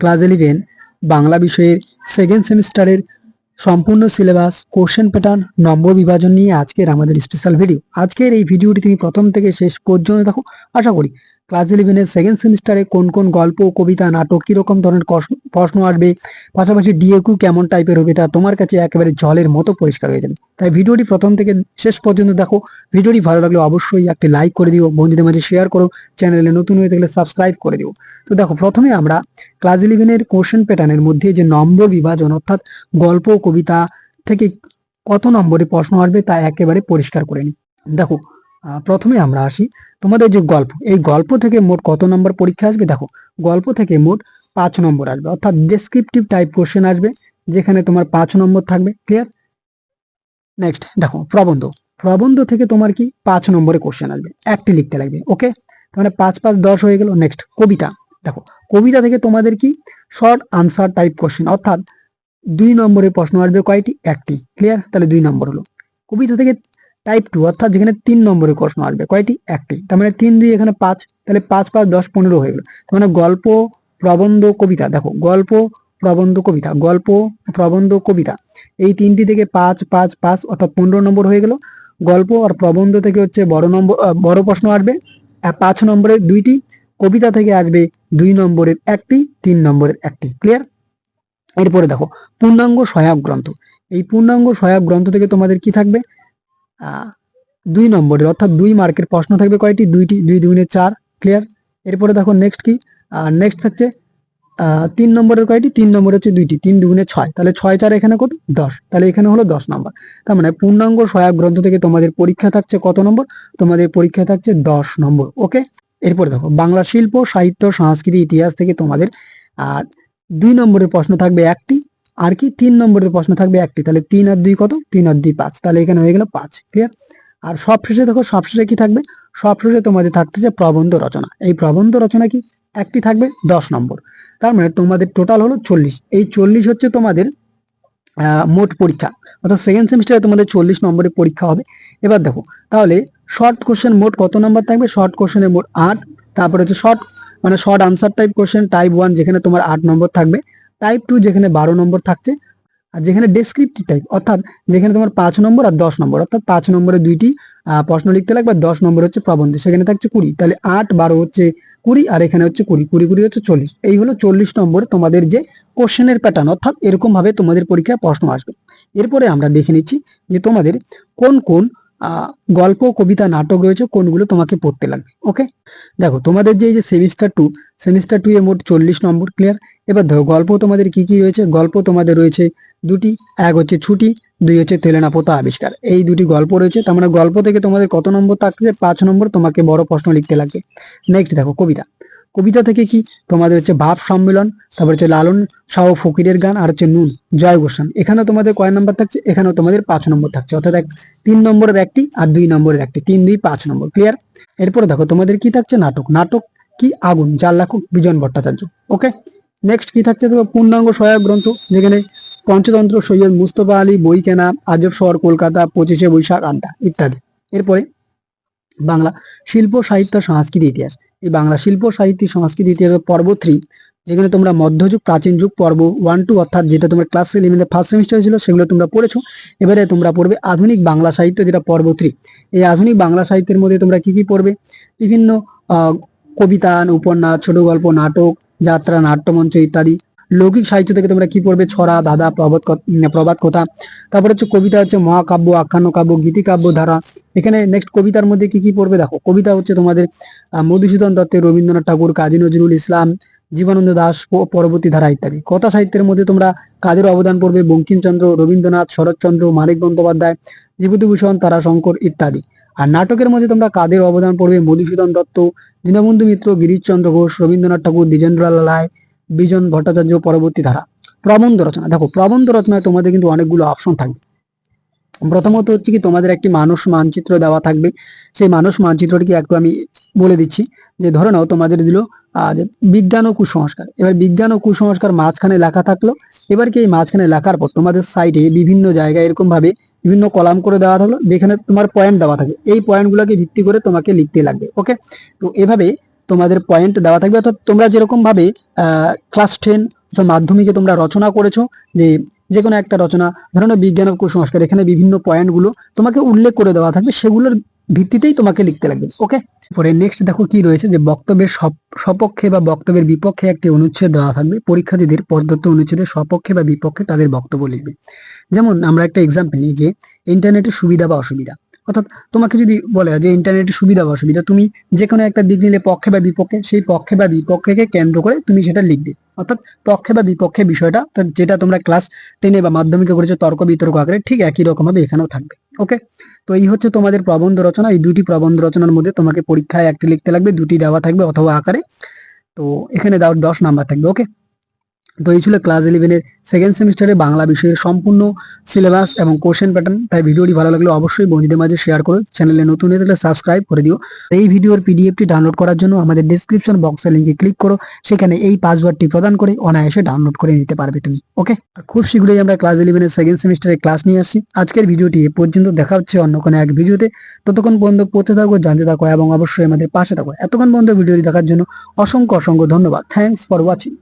Class eleven Bangla বিষয়ের second সেমিস্টারের সম্পূর্ণ সিলেবাস কোশ্চেন প্যাটার্ন নম্বর বিভাজন নিয়ে আজকের আমাদের স্পেশাল ভিডিও আজকের এই ভিডিওটি তুমি প্রথম থেকে শেষ পর্যন্ত দেখো, আশা করি ক্লাস ইলেভেনের সেকেন্ড সেমিস্টারে কোন কোন গল্প কবিতা নাটক কীরকম ধরনের প্রশ্ন আসবে? পাশাপাশি ডিএকিউ কেমন টাইপের হবে তা তোমার কাছে একেবারে জলের মতো পরিষ্কার হয়ে যাবে। তাই ভিডিওটি প্রথম থেকে শেষ পর্যন্ত দেখো। ভিডিওটি ভালো লাগলে অবশ্যই একটি লাইক করে দিও, বন্ধুদের মাঝে শেয়ার করো চ্যানেলে নতুন হয়ে থাকলে সাবস্ক্রাইব করে দিও। তো দেখো, প্রথমে আমরা ক্লাস ইলেভেনের কোশ্চেন প্যাটার্নের মধ্যে যে নম্বর বিভাজন অর্থাৎ গল্প কবিতা থেকে কত নম্বরে প্রশ্ন আসবে তা একেবারে পরিষ্কার করে নিই। দেখো প্রথমে আমরা আসি তোমাদের যে গল্প। এই গল্প থেকে মোট কত নম্বর পরীক্ষা আসবে? দেখো, গল্প থেকে মোট পাঁচ নম্বর আসবে। অর্থাৎ ডেসক্রিপটিভ টাইপ কোশ্চেন আসবে, যেখানে তোমার পাঁচ নম্বর থাকবে। ক্লিয়ার নেক্সট দেখো, প্রবন্ধ। প্রবন্ধ থেকে তোমার কি? পাঁচ নম্বরে কোশ্চেন আসবে। একটি লিখতে লাগবে ওকে তাহলে পাঁচ পাঁচ দশ হয়ে গেল। নেক্সট কবিতা। দেখো, কবিতা থেকে তোমাদের কি? শর্ট আনসার টাইপ কোশ্চেন অর্থাৎ দুই নম্বরে প্রশ্ন আসবে কয়টি? একটি। ক্লিয়ার তাহলে দুই নম্বর হলো। কবিতা থেকে টাইপ টু অর্থাৎ যেখানে তিন নম্বরের প্রশ্ন আসবে। কয়টি? একটি। তার মানে তিন, দুই, এখানে পাঁচ। তাহলে পাঁচ পাঁচ, দশ, পনেরো হয়ে গেল। তার মানে গল্প, প্রবন্ধ, কবিতা। দেখো, গল্প, প্রবন্ধ, কবিতা। গল্প, প্রবন্ধ, কবিতা। এই তিনটি থেকে পাঁচ পাঁচ পাঁচ, অর্থাৎ পনেরো নম্বর হয়ে গেল। গল্প আর প্রবন্ধ থেকে হচ্ছে বড় নম্বর বড় প্রশ্ন আসবে। পাঁচ নম্বরের দুইটি, কবিতা থেকে আসবে দুই নম্বরের একটি, তিন নম্বরের একটি। ক্লিয়ার এরপরে দেখো, পূর্ণাঙ্গ সহায়ক গ্রন্থ। এই পূর্ণাঙ্গ সহায়ক গ্রন্থ থেকে তোমাদের কি থাকবে? দুই নম্বরের, অর্থাৎ দুই মার্কের প্রশ্ন থাকবে কয়টি? দুইটি, দুই দুগুণে চার ক্লিয়ার এরপরে দেখো নেক্সট কি? নেক্সট থাকছে তিন নম্বরের কয়টি? তিন নম্বর হচ্ছে দুইটি, তিন দুগুণে ছয়। তাহলে ছয় চার এখানে কত? দশ। তাহলে এখানে হলো দশ নম্বর। তার মানে পূর্ণাঙ্গ সহায়ক গ্রন্থ থেকে তোমাদের পরীক্ষা থাকছে কত নম্বর? তোমাদের পরীক্ষা থাকছে দশ নম্বর ওকে এরপরে দেখো, বাংলা শিল্প, সাহিত্য, সংস্কৃতি, ইতিহাস থেকে তোমাদের আর দুই নম্বরের প্রশ্ন থাকবে একটি আর কি তিন নম্বরের প্রশ্ন থাকবে একটি, তাহলে তিন আর দুই কত? তিন আর দুই পাঁচ। তাহলে এখানে হয়ে গেল পাঁচ ক্লিয়ার আর সবশেষে দেখো, সবশেষে কি থাকবে? সবশেষে তোমাদের থাকতেছে প্রবন্ধ রচনা। এই প্রবন্ধ রচনা কি? একটি থাকবে দশ নম্বর। তার মানে তোমাদের টোটাল হলো চল্লিশ। এই চল্লিশ হচ্ছে তোমাদের মোট পরীক্ষা। অর্থাৎ সেকেন্ড সেমিস্টারে তোমাদের চল্লিশ নম্বরের পরীক্ষা হবে। এবার দেখো, তাহলে শর্ট কোশ্চেন মোট কত নম্বর থাকবে? শর্ট কোশ্চেনের মোট আট। তারপরে হচ্ছে শর্ট মানে short answer type question type one যেখানে তোমার আট নম্বর থাকবে। টাইপ টু যেখানে বারো নম্বর থাকছে আর যেখানে ডেসক্রিপটিভ টাইপ অর্থাৎ যেখানে তোমার পাঁচ নম্বর আর দশ নম্বর, অর্থাৎ পাঁচ নম্বরে দুইটি প্রশ্ন লিখতে লাগবে আর দশ নম্বর হচ্ছে প্রবন্ধ, সেখানে থাকছে কুড়ি। তাহলে আট, বারো হচ্ছে কুড়ি আর এখানে হচ্ছে কুড়ি কুড়ি কুড়ি হচ্ছে চল্লিশ। এই হলো চল্লিশ নম্বর তোমাদের যে কোশ্চেনের প্যাটার্ন অর্থাৎ এরকম ভাবে তোমাদের পরীক্ষায় প্রশ্ন আসবে। এরপরে আমরা দেখে নিচ্ছি যে তোমাদের কোন কোন গল্প, কবিতা, নাটক রয়েছে, কোনগুলো তোমাকে পড়তে লাগবে ওকে দেখো, তোমাদের যে, এই যে সেমিস্টার টু সেমিস্টার টু এ মোট চল্লিশ নম্বর ক্লিয়ার এবার দেখো গল্প তোমাদের কি কি রয়েছে? গল্প তোমাদের রয়েছে দুটি, এক হচ্ছে ছুটি, দুই হচ্ছে তেলেনা পোতা আবিষ্কার। এই দুটি গল্প রয়েছে, তার মানে গল্প থেকে তোমাদের কত নম্বর থাকছে? পাঁচ নম্বর তোমাকে বড় প্রশ্ন লিখতে লাগবে। নেক্সট দেখো, কবিতা। কবিতা থেকে কি? তোমাদের হচ্ছে ভাব সম্মেলন, তারপর হচ্ছে লালন শাহ ফকিরের গান, আর হচ্ছে নুন, জয় গোস্বামী এখানে তোমাদের কয় নম্বর থাকছে? এখানেও তোমাদের পাঁচ নম্বর থাকছে। অর্থাৎ এক, তিন নম্বরের একটি আর দুই নম্বরের একটি। তিন, দুই, পাঁচ নম্বর। ক্লিয়ার এরপরে দেখো, তোমাদের কি থাকছে? নাটক। নাটক কি? আগুন যার লেখক বিজন ভট্টাচার্য। ওকে নেক্সট কি থাকছে? তোমার পূর্ণাঙ্গ সহায়ক গ্রন্থ, যেখানে পঞ্চতন্ত্র সৈয়দ মুস্তফা আলী বই কেনা আজব শহর, কলকাতা, পঁচিশে বৈশাখ, আড্ডা, ইত্যাদি। এরপরে বাংলা শিল্প, সাহিত্য, সংস্কৃতি, ইতিহাস। এই বাংলা শিল্প, সাহিত্য, সংস্কৃতি, ইতিহাস পর্ব থ্রি যেখানে তোমরা মধ্যযুগ, প্রাচীন যুগ, পর্ব ওয়ান টু অর্থাৎ যেটা তোমরা ক্লাস ইলেভেনের ফার্স্ট সেমিস্টার ছিল, সেগুলো তোমরা পড়েছো। এবারে তোমরা পড়বে আধুনিক বাংলা সাহিত্য, যেটা পর্ব থ্রি এই আধুনিক বাংলা সাহিত্যের মধ্যে তোমরা কি কি পড়বে? বিভিন্ন কবিতা, উপন্যাস ছোট গল্প নাটক, যাত্রা, নাট্যমঞ্চ ইত্যাদি। লৌকিক সাহিত্য থেকে তোমরা কি পড়বে? ছড়া, ধাঁধা, প্রবাদ প্রবাদ কথা। তারপরে হচ্ছে কবিতা হচ্ছে মহাকাব্য, আখ্যান কাব্য, গীতিকাব্য ধারা। এখানে নেক্সট কবিতার মধ্যে কি কি পড়বে? দেখো, কবিতা হচ্ছে তোমাদের মধুসূদন দত্তের, রবীন্দ্রনাথ ঠাকুর, কাজী নজরুল ইসলাম জীবনানন্দ দাস পরবর্তী ধারা ইত্যাদি। কথা সাহিত্যের মধ্যে তোমরা কাদের অবদান পড়বে বঙ্কিমচন্দ্র, রবীন্দ্রনাথ, শরৎচন্দ্র মানিক বন্দ্যোপাধ্যায় বিভূতিভূষণ তারাশঙ্কর ইত্যাদি। আর নাটকের মধ্যে তোমরা কাদের অবদান পড়বে মধুসূদন দত্ত, দীনবন্ধু মিত্র, গিরিশচন্দ্র ঘোষ, রবীন্দ্রনাথ ঠাকুর, দ্বিজেন্দ্রলাল রায় বিজন ভট্টাচার্য পরবর্তী ধারা। প্রবন্ধ রচনা। দেখো, প্রবন্ধ রচনায় তোমাদের কিন্তু অনেকগুলো অপশন থাকবে। প্রথমত হচ্ছে কি, তোমাদের একটি মানুষ মানচিত্র দেওয়া থাকবে। সেই মানুষ মানচিত্রটিকে একটু আমি বলে দিচ্ছি যে, ধরে নাও তোমাদের দিল যে বিজ্ঞান ও কুসংস্কার। এবার বিজ্ঞান ও কুসংস্কার মাঝখানে লেখা থাকল। এবার কি এই মাঝখানে লেখার পর তোমাদের সাইডে বিভিন্ন জায়গায় এরকম ভাবে বিভিন্ন কলাম করে দেওয়া থাকল। যেখানে তোমার পয়েন্ট দেওয়া থাকে। এই পয়েন্টগুলোকে ভিত্তি করে তোমাকে লিখতে লাগবে। ওকে তো এভাবে তোমাদের পয়েন্ট দেওয়া থাকবে। অর্থাৎ তোমরা যেরকম ভাবে ক্লাস টেন অর্থাৎ মাধ্যমিকে তোমরা রচনা করেছ, যে যে কোনো একটা রচনা ধরনের বিজ্ঞান ও কুসংস্কার, এখানে বিভিন্ন পয়েন্টগুলো তোমাকে উল্লেখ করে দেওয়া থাকবে, সেগুলোর ভিত্তিতেই তোমাকে লিখতে লাগবে ওকে পরে নেক্সট দেখো কি রয়েছে, যে বক্তব্যের সপ- সপক্ষে বা বক্তব্যের বিপক্ষে একটি অনুচ্ছেদ দেওয়া থাকবে, পরীক্ষার্থীদের প্রদত্ত অনুচ্ছেদের সপক্ষে বা বিপক্ষে তাদের বক্তব্য লিখবে। যেমন আমরা একটা এক্সাম্পল নিই যে ইন্টারনেটের সুবিধা বা অসুবিধা। অর্থাৎ তোমাকে যদি বলে যে ইন্টারনেটের সুবিধা বা অসুবিধা তুমি যে কোনো একটা দিক নিলে পক্ষে বা বিপক্ষে, সেই পক্ষে বা বিপক্ষেকে কেন্দ্র করে তুমি সেটা লিখবে। অর্থাৎ পক্ষে বা বিপক্ষে বিষয়টা যেটা তোমরা ক্লাস টেনে বা মাধ্যমিকে করেছ, তর্ক বিতর্ক আকারে ঠিক একই রকম ভাবে এখানেও থাকবে। ওকে তো এই হচ্ছে তোমাদের প্রবন্ধ রচনা। এই দুটি প্রবন্ধ রচনার মধ্যে তোমাকে পরীক্ষায় একটি লিখতে লাগবে, দুটি দেওয়া থাকবে অথবা আকারে। তো এখানে দাও দশ নাম্বার থাকবে ওকে তো এই ছিল ক্লাস ইলেভেনের সেকেন্ড সেমিস্টারে বাংলা বিষয়ের সম্পূর্ণ সিলেবাস এবং কোশ্চেন প্যাটার্ন তাই ভিডিওটি ভালো লাগলে অবশ্যই বন্ধুদের মাঝে শেয়ার করো। চ্যানেলে নতুন হয়ে থাকলে সাবস্ক্রাইব করে দিও। এই ভিডিওর পিডিএফটি ডাউনলোড করার জন্য আমাদের ডিসক্রিপশন বক্সের লিঙ্কে ক্লিক করো। সেখানে এই পাসওয়ার্ডটি প্রদান করে অনায়াসে ডাউনলোড করে নিতে পারবে তুমি। ওকে খুব শীঘ্রই আমরা ক্লাস ইলেভেনের সেকেন্ড সেমিস্টারে ক্লাস নিয়ে আসছি। আজকের ভিডিওটি এ পর্যন্ত দেখা হচ্ছে অন্য কোনো এক ভিডিওতে। ততক্ষণ পর্যন্ত পড়তে থাকো, জানতে থাকো এবং অবশ্যই আমাদের পাশে থাকো। এতক্ষণ পর্যন্ত ভিডিওটি দেখার জন্য অসংখ্য অসংখ্য ধন্যবাদ। Thanks for watching